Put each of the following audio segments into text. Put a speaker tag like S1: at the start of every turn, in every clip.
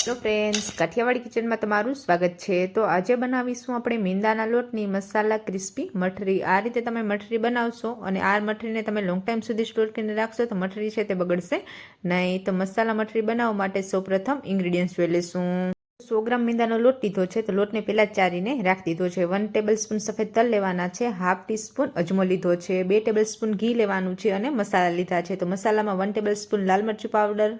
S1: Hello friends Kathiawadi કિચનમાં તમારું સ્વાગત છે. તો આજે બનાવીશું આપણે મીંદાના લોટની મસાલા ક્રિસ્પી મઠરી. આ રીતે તમે મઠરી બનાવશો અને આ મઠરીને તમે લોંગ ટાઈમ સુધી સ્ટોર કરીને રાખશો તો મઠરી છે તે બગડશે નહીં. તો મસાલા મઠરી બનાવવા માટે સૌપ્રથમ ઇન્ગ્રીડિયન્ટ્સ જોઈ લઈશું. સો ગ્રામ મીંદાનો લોટ લીધો છે. તો લોટને પહેલાં ચારીને રાખી દીધો છે. વન ટેબલ સ્પૂન સફેદ તલ લેવાના છે. હાફ ટીસ્પૂન અજમો લીધો છે. બે ટેબલ સ્પૂન ઘી લેવાનું છે અને મસાલા લીધા છે. તો મસાલામાં વન ટેબલ સ્પૂન લાલ મરચું પાવડર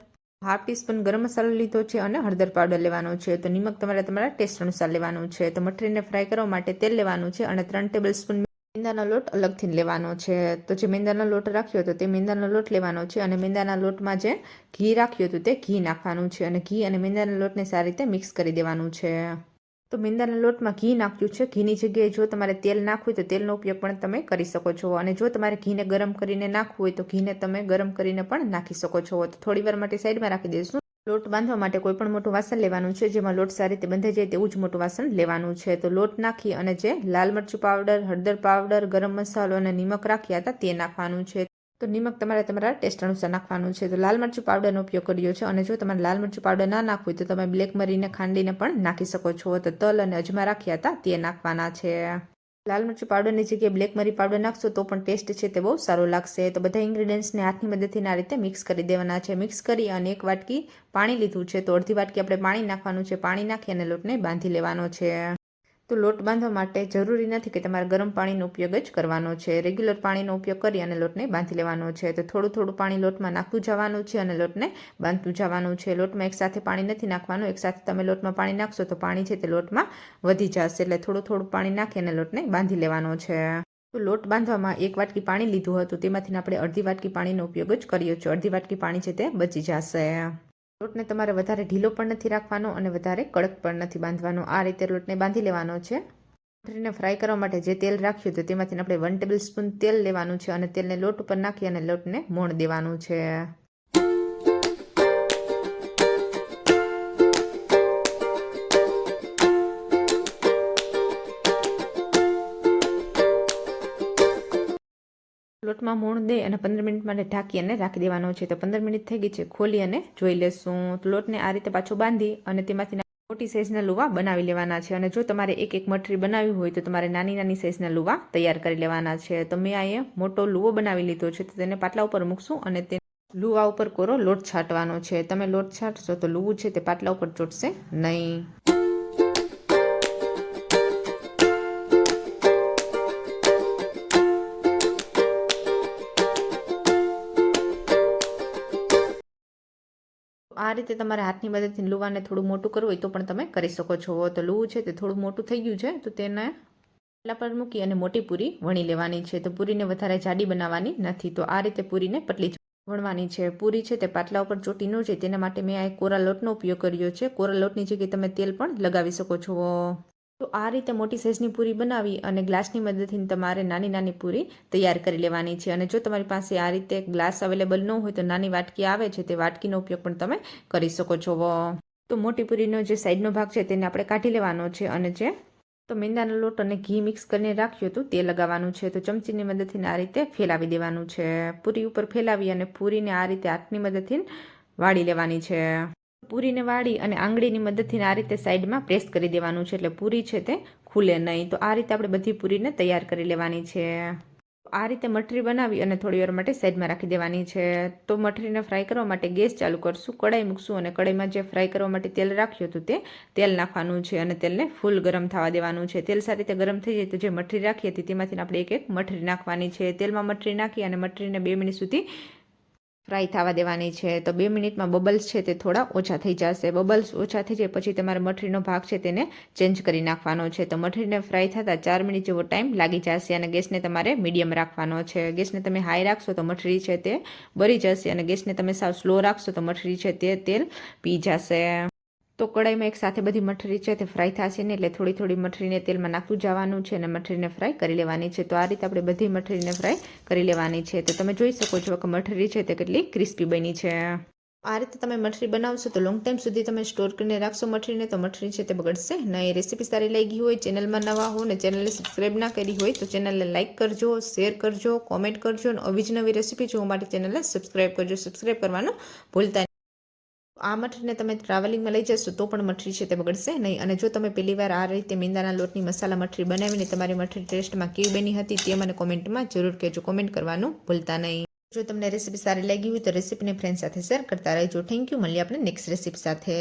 S1: હાફ ટીસ્પૂન ગરમ મસાલો લીધો છે અને હળદર પાવડર લેવાનો છે. તો નિમક તમારે તમારા ટેસ્ટ અનુસાર લેવાનું છે. તો મઠરીને ફ્રાય કરવા માટે તેલ લેવાનું છે અને ત્રણ ટેબલ સ્પૂન મેંદાનો લોટ અલગથી લેવાનો છે. તો જે મેંદાનો લોટ રાખ્યો હતો તે મેંદાનો લોટ લેવાનો છે અને મેંદાના લોટમાં જે ઘી રાખ્યું હતું તે ઘી નાખવાનું છે અને ઘી અને મેંદાના લોટને સારી રીતે મિક્સ કરી દેવાનું છે. તો મેંદાના લોટમાં ઘી નાખ્યું છે. ઘીની જગ્યાએ જો તમારે તેલ નાખવું હોય તો તેલનો ઉપયોગ પણ તમે કરી શકો છો. અને જો તમારે ઘીને ગરમ કરીને નાખવું હોય તો ઘીને તમે ગરમ કરીને પણ નાખી શકો છો. તો થોડી વાર માટે સાઈડમાં રાખી દઈશું. લોટ બાંધવા માટે કોઈ પણ મોટું વાસણ લેવાનું છે. જેમાં લોટ સારી રીતે બંધાઈ જાય તેવું જ મોટું વાસણ લેવાનું છે. તો લોટ નાખી અને જે લાલ મરચું પાવડર, હળદર પાવડર, ગરમ મસાલો અને નિમક રાખ્યા હતા તે નાખવાનું છે. તો નિમક તમારે તમારા ટેસ્ટ અનુસાર નાખવાનું છે. તો લાલ મરચું પાવડરનો ઉપયોગ કર્યો છે અને જો તમારે લાલ મરચું પાવડર ના નાખવું તો તમે બ્લેક મરીને ખાંડીને પણ નાખી શકો છો. તો તલ અને અજમા રાખ્યા હતા તે નાખવાના છે. લાલ મરચું પાવડરની જગ્યાએ બ્લેક મરી પાવડર નાખશો તો પણ ટેસ્ટ છે તે બહુ સારો લાગશે. તો બધા ઇન્ગ્રીડિયન્ટ્સને હાથની મદદથી આ રીતે મિક્સ કરી દેવાના છે. મિક્સ કરી અને એક વાટકી પાણી લીધું છે. તો અડધી વાટકી આપણે પાણી નાખવાનું છે. પાણી નાખી અને લોટને બાંધી લેવાનો છે. તો લોટ બાંધવા માટે જરૂરી નથી કે તમારે ગરમ પાણીનો ઉપયોગ જ કરવાનો છે. રેગ્યુલર પાણીનો ઉપયોગ કરી અને લોટને બાંધી લેવાનો છે. તો થોડું થોડું પાણી લોટમાં નાખતું જવાનું છે અને લોટને બાંધતું જવાનું છે. લોટમાં એકસાથે પાણી નથી નાખવાનું. એકસાથે તમે લોટમાં પાણી નાખશો તો પાણી છે તે લોટમાં વધી જશે. એટલે થોડું થોડું પાણી નાખી અને લોટને બાંધી લેવાનો છે. તો લોટ બાંધવામાં એક વાટકી પાણી લીધું હતું. તેમાંથી આપણે અડધી વાટકી પાણીનો ઉપયોગ જ કર્યો છે. અડધી વાટકી પાણી છે તે બચી જશે. લોટને તમારે વધારે ઢીલો પણ નથી રાખવાનો અને વધારે કડક પણ નથી બાંધવાનો. આ રીતે લોટને બાંધી લેવાનો છે. મઠરીને ફ્રાય કરવા માટે જે તેલ રાખ્યું હતું તેમાંથી આપણે વન ટેબલ સ્પૂન તેલ લેવાનું છે અને તેલને લોટ ઉપર નાખી અને લોટને મોણ દેવાનું છે. લોટમાં મૂણ દે અને પંદર મિનિટ માટે ઢાંકી અને રાખી દેવાનો છે. તો પંદર મિનિટ થઈ ગઈ છે. ખોલી અને જોઈ લેશું. લોટને આ રીતે પાછો બાંધી અને તેમાંથી મોટી સાઇઝના લુવા બનાવી લેવાના છે. અને જો તમારે એક એક મઠરી બનાવવી હોય તો તમારે નાની નાની સાઇઝના લુવા તૈયાર કરી લેવાના છે. તો મેં અહીંયા મોટો લુવો બનાવી લીધો છે. તો તેને પાટલા ઉપર મૂકશું અને તે લુવા ઉપર કોરો લોટ છાંટવાનો છે. તમે લોટ છાંટશો તો લુવું છે તે પાટલા ઉપર ચોટશે નહીં. આ રીતે તમારે હાથની મદદથી લુવાને થોડું મોટું કરવું હોય તો પણ તમે કરી શકો છો. તો લુવું છે તે થોડું મોટું થઈ ગયું છે, તો તેને પાટલા પર મૂકી અને મોટી પૂરી વણી લેવાની છે. તો પૂરીને વધારે જાડી બનાવવાની નથી. તો આ રીતે પૂરીને પટલી વણવાની છે. પૂરી છે તે પાટલા ઉપર ચોટી ન જાય. તેના માટે મેં આ કોરા લોટનો ઉપયોગ કર્યો છે. કોરા લોટની જગ્યાએ તમે તેલ પણ લગાવી શકો છો. તો આ રીતે મોટી સાઇઝની પૂરી બનાવી અને ગ્લાસની મદદથી તમારે નાની નાની પૂરી તૈયાર કરી લેવાની છે. અને જો તમારી પાસે આ રીતે ગ્લાસ અવેલેબલ ન હોય તો નાની વાટકી આવે છે, તે વાટકીનો ઉપયોગ પણ તમે કરી શકો છો. તો મોટી પૂરીનો જે સાઈડનો ભાગ છે તેને આપણે કાઢી લેવાનો છે અને જે તો મેંદાનો લોટ અને ઘી મિક્સ કરીને રાખ્યું હતું તે લગાવવાનું છે. તો ચમચીની મદદથી આ રીતે ફેલાવી દેવાનું છે. પૂરી ઉપર ફેલાવી અને પૂરીને આ રીતે હાથની મદદથી વાળી લેવાની છે. પૂરીને વાળી અને આંગળીની મદદથી આ રીતે સાઈડમાં પ્રેસ કરી દેવાનું છે. એટલે પૂરી છે તે ખુલે નહીં. તો આ રીતે આપણે બધી પૂરીને તૈયાર કરી લેવાની છે. આ રીતે મઠરી બનાવી અને થોડી વાર માટે સાઈડમાં રાખી દેવાની છે. તો મઠરીને ફ્રાય કરવા માટે ગેસ ચાલુ કરશું કડાઈ મૂકશું અને કડાઈમાં જે ફ્રાય કરવા માટે તેલ રાખ્યું હતું તે તેલ નાખવાનું છે અને તેલને ફૂલ ગરમ થવા દેવાનું છે. તેલ સારી રીતે ગરમ થઈ જાય તો જે મઠરી રાખી હતી તેમાંથી આપણે એક એક મઠરી નાખવાની છે. તેલમાં મઠરી નાખી અને મઠરીને બે મિનિટ સુધી ફ્રાય થવા દેવાની છે, તો બે મિનિટમાં બબલ્સ છે તે થોડા ઓછા થઈ જશે. બબલ્સ ઓછા થઈ જાય પછી તમારે મઠરીનો ભાગ છે તેને ચેન્જ કરી નાખવાનો છે. તો મઠરીને ફ્રાય થતાં ચાર મિનિટ જેવો ટાઈમ લાગી જશે અને ગેસને તમારે મીડિયમ રાખવાનો છે. ગેસને તમે હાઈ રાખશો તો મઠરી છે તે બળી જશે અને ગેસને તમે સાવ સ્લો રાખશો તો મઠરી છે તે તેલ પી જશે. તો કડાઈમાં એક સાથે બધી મઠરી છે તે ફ્રાય થશે ને એટલે થોડી થોડી મઠરીને તેલમાં નાખતું જવાનું છે અને મઠરીને ફ્રાય કરી લેવાની છે. તો આ રીતે આપણે બધી મઠરીને ફ્રાય કરી લેવાની છે. તો તમે જોઈ શકો છો કે મઠરી છે તે કેટલી ક્રિસ્પી બની છે. આ રીતે તમે મઠરી બનાવશો તો લોંગ ટાઈમ સુધી તમે સ્ટોર કરીને રાખશો મઠરીને તો મઠરી છે તે બગડશે નહીં રેસીપી સારી લાગી હોય ચેનલમાં નવા હો ને ચેનલને સબસ્ક્રાઈબ ના કરી હોય તો ચેનલને લાઇક કરજો શેર કરજો કોમેન્ટ કરજો અને અવી જ નવી રેસીપી જોવા માટે ચેનલને સબસ્ક્રાઈબ કરજો. સબસ્ક્રાઈબ કરવાનું ભૂલતા આ મઠરીને તમે ટ્રાવેલિંગમાં લઈ જશો તો પણ મઠરી છે તે બગડશે નહીં. અને જો તમે પહેલી વાર આ રીતે મીંદાના લોટની મસાલા મઠરી બનાવીને તમારી મઠરી ટેસ્ટમાં કેવી બની હતી તે મને કોમેન્ટમાં જરૂર કહેજો. કોમેન્ટ કરવાનું ભૂલતા નહીં. જો તમને રેસીપી સારી લાગી હોય તો રેસીપીને ફ્રેન્ડ સાથે શેર કરતા રહેજો. થેન્ક યુ મળીએ આપણે નેક્સ્ટ રેસીપી સાથે.